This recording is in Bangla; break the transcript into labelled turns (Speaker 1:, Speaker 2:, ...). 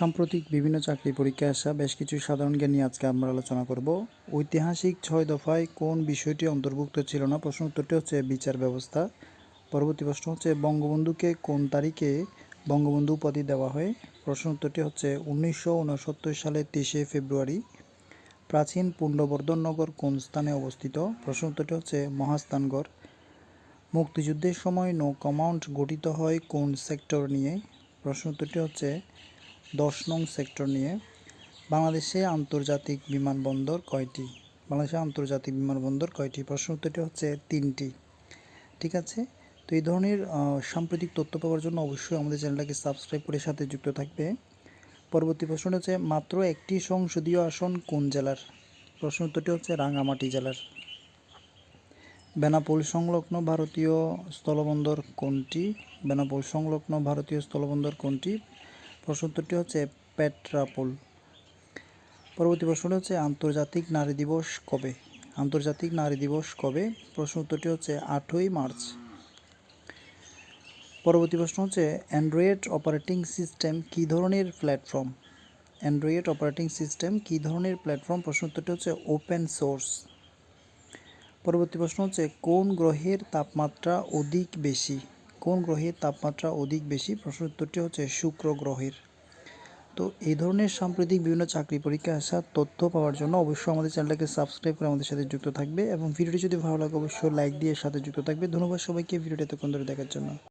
Speaker 1: সাম্প্রতিক বিভিন্ন চাকরি পরীক্ষায় আসা বেশ কিছু সাধারণ জ্ঞান নিয়ে আজকে আমরা আলোচনা করব। ঐতিহাসিক ছয় দফায় কোন বিষয়টি অন্তর্ভুক্ত ছিল না? প্রশ্ন উত্তরটি হচ্ছে বিচার ব্যবস্থা। পরবর্তী প্রশ্ন হচ্ছে, বঙ্গবন্ধুকে কোন তারিখে বঙ্গবন্ধু উপাধি দেওয়া হয়? প্রশ্ন উত্তরটি হচ্ছে, উনিশশো সালের তেইশে ফেব্রুয়ারি। প্রাচীন পুণ্ডবর্ধন নগর কোন স্থানে অবস্থিত? প্রশ্ন উত্তরটি হচ্ছে, মহাস্থানগড়। মুক্তিযুদ্ধের সময় নৌ কমান্ড গঠিত হয় কোন সেক্টর নিয়ে? প্রশ্ন উত্তরটি হচ্ছে দশ নং সেক্টর নিয়ে বাংলাদেশে আন্তর্জাতিক বিমানবন্দর কয়টি? বাংলাদেশে আন্তর্জাতিক বিমানবন্দর কয়টি? প্রশ্ন উত্তরটি হচ্ছে তিনটি। ঠিক আছে? তো এই ধরনের সাম্প্রতিক তথ্য পাওয়ার জন্য অবশ্যই আমাদের চ্যানেলটাকে সাবস্ক্রাইব করে সাথে যুক্ত থাকবে। পরবর্তী প্রশ্নটি হচ্ছে, মাত্র একটি সংসদীয় আসন কোন জেলার? প্রশ্ন উত্তরটি হচ্ছে রাঙামাটি জেলার। বেনাপোল সংলগ্ন ভারতীয় স্থলবন্দর কোনটি? বেনাপোল সংলগ্ন ভারতীয় স্থলবন্দর কোনটি? প্রশ্ন উত্তরটি হচ্ছে পেট্রাপোল। পরবর্তী প্রশ্নটি হচ্ছে আন্তর্জাতিক নারী দিবস কবে? আন্তর্জাতিক নারী দিবস কবে? প্রশ্ন উত্তরটি হচ্ছে আটই মার্চ। পরবর্তী প্রশ্ন হচ্ছে অ্যান্ড্রয়েড অপারেটিং সিস্টেম কী ধরনের প্ল্যাটফর্ম? অ্যান্ড্রয়েড অপারেটিং সিস্টেম কী ধরনের প্ল্যাটফর্ম? প্রশ্ন উত্তরটি হচ্ছে ওপেন সোর্স। পরবর্তী প্রশ্ন হচ্ছে কোন গ্রহের তাপমাত্রা অধিক বেশি? কোন গ্রহের তাপমাত্রা অধিক বেশি? প্রশ্ন উত্তরটি হচ্ছে শুক্র গ্রহের। তো এই ধরনের সাম্প্রতিক বিভিন্ন চাকরি পরীক্ষা আসার তথ্য পাওয়ার জন্য অবশ্যই আমাদের চ্যানেলটাকে সাবস্ক্রাইব করে আমাদের সাথে যুক্ত থাকবে এবং ভিডিওটি যদি ভালো লাগে, অবশ্যই লাইক দিয়ে সাথে যুক্ত থাকবে। ধন্যবাদ সবাইকে, ভিডিওটি এতক্ষণ ধরে দেখার জন্য।